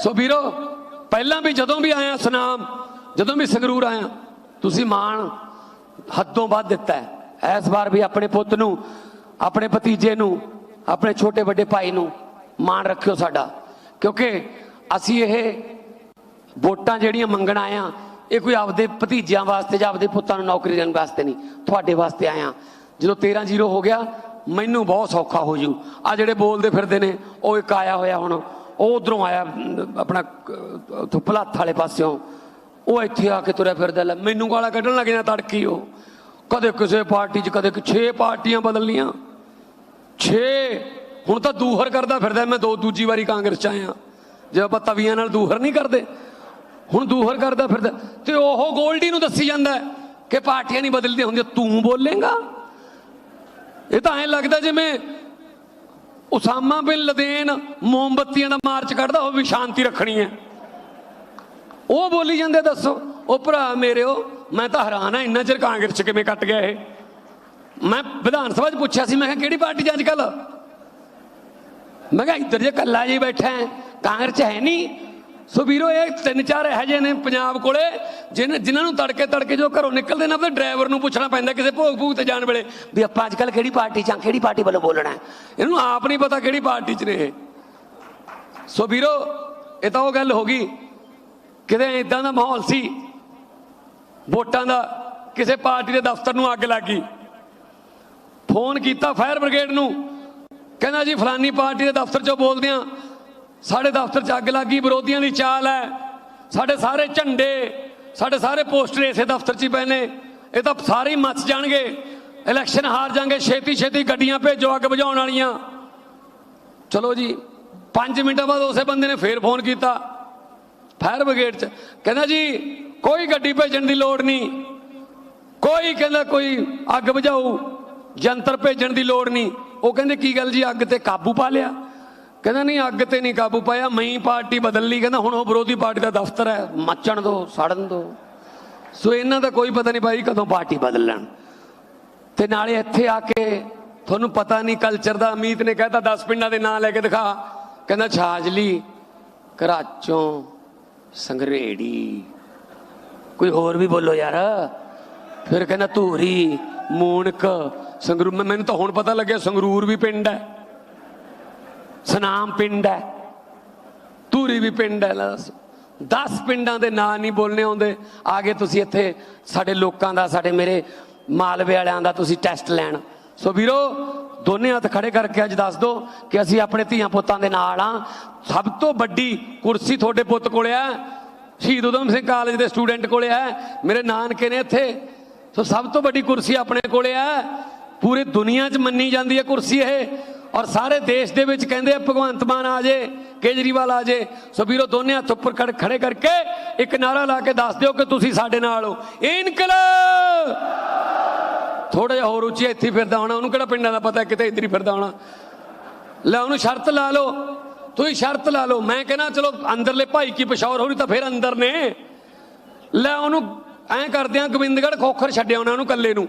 ਸੋ ਵੀਰੋ, ਪਹਿਲਾਂ ਵੀ ਜਦੋਂ ਵੀ ਆਇਆ ਸੁਨਾਮ, ਜਦੋਂ ਵੀ ਸੰਗਰੂਰ ਆਇਆ, ਤੁਸੀਂ ਮਾਣ ਹੱਦੋਂ ਵੱਧ ਦਿੱਤਾ ਹੈ। ਇਸ ਵਾਰ ਵੀ ਆਪਣੇ ਪੁੱਤ ਨੂੰ, ਆਪਣੇ ਭਤੀਜੇ ਨੂੰ, ਆਪਣੇ ਛੋਟੇ ਵੱਡੇ ਭਾਈ ਨੂੰ ਮਾਣ ਰੱਖਿਓ ਸਾਡਾ। ਕਿਉਂਕਿ ਅਸੀਂ ਇਹ ਵੋਟਾਂ ਜਿਹੜੀਆਂ ਮੰਗਣ ਆਇਆ ਇਹ ਕੋਈ ਆਪਦੇ ਭਤੀਜਿਆਂ ਵਾਸਤੇ ਜਾਂ ਆਪਦੇ ਪੁੱਤਾਂ ਨੂੰ ਨੌਕਰੀ ਦੇਣ ਵਾਸਤੇ ਨਹੀਂ। ਤੁਹਾਡੇ ਵਾਸਤੇ ਆਇਆ ਜਦੋਂ 13 ਜ਼ੀਰੋ ਹੋ ਗਿਆ, ਮੈਨੂੰ ਬਹੁਤ ਸੌਖਾ ਹੋ ਜੂ। ਆ ਜਿਹੜੇ ਬੋਲਦੇ ਫਿਰਦੇ ਨੇ, ਉਹ ਇੱਕ ਆਇਆ ਹੋਇਆ ਹੁਣ। ਉਹ ਉਧਰੋਂ ਆਇਆ ਆਪਣਾ ਉੱਥੋਂ ਭਲਾਥ ਵਾਲੇ ਪਾਸਿਓਂ। ਉਹ ਇੱਥੇ ਆ ਕੇ ਤੁਰਿਆ ਫਿਰਦਾ ਲੈ, ਮੈਨੂੰ ਗਾਲਾਂ ਕੱਢਣ ਲੱਗ ਜਾਂਦਾ ਤੜਕੀ ਉਹ। ਕਦੇ ਕਿਸੇ ਪਾਰਟੀ 'ਚ, ਕਦੇ 6 ਪਾਰਟੀਆਂ ਬਦਲ ਲੀਆਂ 6 ਹੁਣ ਤਾਂ ਦੂਹਰ ਕਰਦਾ ਫਿਰਦਾ, ਮੈਂ ਦੋ ਦੂਜੀ ਵਾਰੀ ਕਾਂਗਰਸ 'ਚ ਆਇਆ। ਜੇ ਆਪਾਂ ਤਵੀਆਂ ਨਾਲ ਦੂਹਰ ਨਹੀਂ ਕਰਦੇ, ਹੁਣ ਦੂਹਰ ਕਰਦਾ ਫਿਰਦਾ। ਤੇ ਉਹ ਗੋਲਡੀ ਨੂੰ ਦੱਸੀ ਜਾਂਦਾ ਕਿ ਪਾਰਟੀਆਂ ਨਹੀਂ ਬਦਲਦੀਆਂ ਹੁੰਦੀਆਂ, ਤੂੰ ਬੋਲੇਗਾ? ਇਹ ਤਾਂ ਐਂ ਲੱਗਦਾ ਜਿਵੇਂ ਉਸਾਮਾ ਬਿਨ ਲਦੇਨ ਮੋਮਬੱਤੀਆਂ ਦਾ ਮਾਰਚ ਕੱਢਦਾ, ਉਹ ਵੀ ਸ਼ਾਂਤੀ ਰੱਖਣੀ ਹੈ। ਉਹ ਬੋਲੀ ਜਾਂਦੇ, ਦੱਸੋ, ਉਹ ਭਰਾ ਮੇਰਿਓ, ਮੈਂ ਤਾਂ ਹੈਰਾਨ ਆ ਇੰਨਾ ਚਿਰ ਕਾਂਗਰਸ ਚ ਕਿਵੇਂ ਕੱਟ ਗਿਆ ਇਹ? ਮੈਂ ਵਿਧਾਨ ਸਭਾ 'ਚ ਪੁੱਛਿਆ ਸੀ, ਮੈਂ ਕਿਹਾ, ਕਿਹੜੀ ਪਾਰਟੀ 'ਚ ਅੱਜ ਕੱਲ ਮੈਂ ਕਿਹਾ, ਇੱਧਰ ਜੇ ਕੱਲਾ ਜੀ ਬੈਠਾ ਹੈ, ਕਾਂਗਰਸ 'ਚ ਹੈ ਨਹੀਂ ਸੋ ਵੀਰੋ, ਇਹ ਤਿੰਨ ਚਾਰ ਇਹੋ ਜਿਹੇ ਨੇ ਪੰਜਾਬ ਕੋਲੇ, ਜਿਨ, ਜਿਨ੍ਹਾਂ ਨੂੰ ਤੜਕੇ ਤੜਕੇ ਜੋ ਘਰੋਂ ਨਿਕਲਦੇ ਨੇ, ਆਪਣੇ ਡਰਾਈਵਰ ਨੂੰ ਪੁੱਛਣਾ ਪੈਂਦਾ ਕਿਸੇ ਭੋਗ ਭੂਗ ਤੇ ਜਾਣ ਵੇਲੇ ਵੀ ਆਪਾਂ ਅੱਜ ਕੱਲ ਕਿਹੜੀ ਪਾਰਟੀ 'ਚ ਆ ਕਿਹੜੀ ਪਾਰਟੀ ਵੱਲੋਂ ਬੋਲਣਾ ਇਹਨੂੰ ਆਪ ਨਹੀਂ ਪਤਾ ਕਿਹੜੀ ਪਾਰਟੀ 'ਚ ਨੇ ਇਹ। ਸੋ ਵੀਰੋ, ਇਹ ਤਾਂ ਉਹ ਗੱਲ ਹੋ ਗਈ, ਕਿਤੇ ਇਦਾਂ ਦਾ ਮਾਹੌਲ ਸੀ, ਵੋਟਾਂ ਦਾ ਕਿਸੇ ਪਾਰਟੀ ਦੇ ਦਫ਼ਤਰ ਨੂੰ ਅੱਗ ਲੱਗ ਗਈ। ਫੋਨ ਕੀਤਾ ਫਾਇਰ ਬ੍ਰਿਗੇਡ ਨੂੰ, ਕਹਿੰਦਾ ਜੀ ਫਲਾਨੀ ਪਾਰਟੀ ਦੇ ਦਫ਼ਤਰ 'ਚੋਂ ਬੋਲਦੇ ਆ ਸਾਡੇ ਦਫ਼ਤਰ 'ਚ ਅੱਗ ਲੱਗ ਗਈ ਵਿਰੋਧੀਆਂ ਦੀ ਚਾਲ ਹੈ। ਸਾਡੇ ਸਾਰੇ ਝੰਡੇ, ਸਾਡੇ ਸਾਰੇ ਪੋਸਟਰ ਇਸੇ ਦਫ਼ਤਰ 'ਚ ਹੀ ਪਏ ਨੇ। ਇਹ ਤਾਂ ਸਾਰੇ ਹੀ ਮੱਚ ਜਾਣਗੇ। ਇਲੈਕਸ਼ਨ ਹਾਰ ਜਾਣਗੇ ਛੇਤੀ ਛੇਤੀ ਗੱਡੀਆਂ ਭੇਜੋ ਅੱਗ ਬੁਝਾਉਣ ਵਾਲੀਆਂ। ਚਲੋ ਜੀ 5 ਮਿੰਟਾਂ ਬਾਅਦ ਉਸੇ ਬੰਦੇ ਨੇ ਫੇਰ ਫੋਨ ਕੀਤਾ, ਫਾਇਰ ਬ੍ਰਿਗੇਡ 'ਚ। ਕਹਿੰਦਾ ਜੀ, ਕੋਈ ਗੱਡੀ ਭੇਜਣ ਦੀ ਲੋੜ ਨਹੀਂ। ਕੋਈ ਕਹਿੰਦਾ ਕੋਈ ਅੱਗ ਬੁਝਾਊ, ਜੰਤਰ ਭੇਜਣ ਦੀ ਲੋੜ ਨਹੀਂ। ਉਹ ਕਹਿੰਦੇ, ਕੀ ਗੱਲ ਜੀ, ਅੱਗ ਤੇ ਕਾਬੂ ਪਾ ਲਿਆ? ਕਹਿੰਦਾ ਨਹੀਂ, ਅੱਗ ਤੇ ਨਹੀਂ ਕਾਬੂ ਪਾਇਆ ਮਈ ਪਾਰਟੀ ਬਦਲ ਲਈ। ਕਹਿੰਦਾ ਹੁਣ ਉਹ ਵਿਰੋਧੀ ਪਾਰਟੀ ਦਾ ਦਫ਼ਤਰ ਹੈ, ਮੱਚਣ ਦੋ, ਸੜਨ ਦੋ। ਸੋ ਇਹਨਾਂ ਦਾ ਕੋਈ ਪਤਾ ਨਹੀਂ ਭਾਈ ਕਦੋਂ ਪਾਰਟੀ ਬਦਲ ਲੈਣ ਤੇ ਨਾਲੇ ਇੱਥੇ ਆ ਕੇ ਤੁਹਾਨੂੰ ਪਤਾ ਨਹੀਂ ਕਲਚਰ ਦਾ, ਅਮੀਤ ਨੇ ਕਹਿਤਾ 10 ਪਿੰਡਾਂ ਦੇ ਨਾਂ ਲੈ ਕੇ ਦਿਖਾ। ਕਹਿੰਦਾ ਛਾਜਲੀ ਕਰਾਚੋਂ ਸੰਗਰੇੜੀ। ਕੋਈ ਹੋਰ ਵੀ ਬੋਲੋ ਯਾਰ। ਫਿਰ ਕਹਿੰਦਾ ਧੂਰੀ ਮੂਣਕ ਸੰਗਰੂਰ ਮੈਨੂੰ ਤਾਂ ਹੁਣ ਪਤਾ ਲੱਗਿਆ ਸੰਗਰੂਰ ਵੀ ਪਿੰਡ ਹੈ। ਸਨਾਮ ਪਿੰਡ ਹੈ। ਧੂਰੀ ਵੀ ਪਿੰਡ ਹੈ, ਲੈ ਦੱਸ। 10 ਪਿੰਡਾਂ ਦੇ ਨਾਂ ਨਹੀਂ ਬੋਲਨੇ ਆਉਂਦੇ। ਆਗੇ ਤੁਸੀਂ ਇੱਥੇ ਸਾਡੇ ਲੋਕਾਂ ਦਾ, ਸਾਡੇ ਮੇਰੇ ਮਾਲਵੇ ਵਾਲਿਆਂ ਦਾ ਤੁਸੀਂ ਟੈਸਟ ਲੈਣ। ਸੋ ਵੀਰੋ, ਦੋਨੇ ਹੱਥ ਖੜੇ ਕਰਕੇ ਅੱਜ ਦੱਸ ਦਿਓ ਕਿ ਅਸੀਂ ਆਪਣੇ ਧੀਆਂ ਪੁੱਤਾਂ ਦੇ ਨਾਲ ਆ ਸਭ ਤੋਂ ਵੱਡੀ ਕੁਰਸੀ ਤੁਹਾਡੇ ਪੁੱਤ ਕੋਲੇ ਆ ਸ਼ਹੀਦ ਉਦਮ ਸਿੰਘ ਕਾਲਜ ਦੇ ਸਟੂਡੈਂਟ ਕੋਲੇ ਆ ਮੇਰੇ ਨਾਨਕੇ ਨੇ ਇੱਥੇ। ਸੋ ਸਭ ਤੋਂ ਵੱਡੀ ਕੁਰਸੀ ਆਪਣੇ ਕੋਲੇ ਆ ਪੂਰੀ ਦੁਨੀਆ 'ਚ ਮੰਨੀ ਜਾਂਦੀ ਹੈ ਕੁਰਸੀ ਇਹ। ਔਰ ਸਾਰੇ ਦੇਸ਼ ਦੇ ਵਿੱਚ ਕਹਿੰਦੇ ਆ, ਭਗਵੰਤ ਮਾਨ ਆ ਜੇ, ਕੇਜਰੀਵਾਲ ਆ ਜੇ। ਸੋ ਵੀਰੋ, ਦੋਨੇ ਹੱਥ ਉੱਪਰ ਖੜ- ਖੜੇ ਕਰਕੇ ਇੱਕ ਨਾਰਾ ਲਾ ਕੇ ਦੱਸ ਦਿਓ ਕਿ ਤੁਸੀਂ ਸਾਡੇ ਨਾਲ ਹੋ। ਇਨਕਲਾਬ! ਥੋੜਾ ਜਿਹਾ ਹੋਰ ਉੱਚੀ ਇੱਥੇ ਫਿਰਦਾ ਹੋਣਾ, ਉਹਨੂੰ ਕਿਹੜਾ ਪਿੰਡਾਂ ਦਾ ਪਤਾ, ਕਿਤੇ ਇੱਧਰ ਹੀ ਫਿਰਦਾ ਹੋਣਾ। ਲੈ, ਉਹਨੂੰ ਸ਼ਰਤ ਲਾ ਲਓ। ਤੁਸੀਂ ਸ਼ਰਤ ਲਾ ਲਓ। ਮੈਂ ਕਹਿੰਦਾ, ਚਲੋ, ਅੰਦਰਲੇ ਭਾਈ ਕੀ ਪਸ਼ੌਰ ਹੋਣੀ ਤਾਂ ਫਿਰ ਅੰਦਰ ਨੇ। ਲੈ, ਉਹਨੂੰ ਐਂ ਕਰਦੇ ਆ, ਗੋਬਿੰਦਗੜ੍ਹ ਖੋਖਰ ਛੱਡਿਆ ਉਹਨਾਂ ਨੂੰ ਕੱਲੇ ਨੂੰ।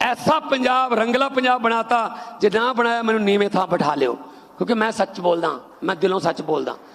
ਐਸਾ ਪੰਜਾਬ, ਰੰਗਲਾ ਪੰਜਾਬ ਬਣਾਤਾ, ਜੇ ਨਾ ਬਣਾਇਆ ਮੈਨੂੰ ਨੀਵੇਂ ਥਾਂ ਬਿਠਾ ਲਿਓ। ਕਿਉਂਕਿ ਮੈਂ ਸੱਚ ਬੋਲਦਾ, ਮੈਂ ਦਿਲੋਂ ਸੱਚ ਬੋਲਦਾ।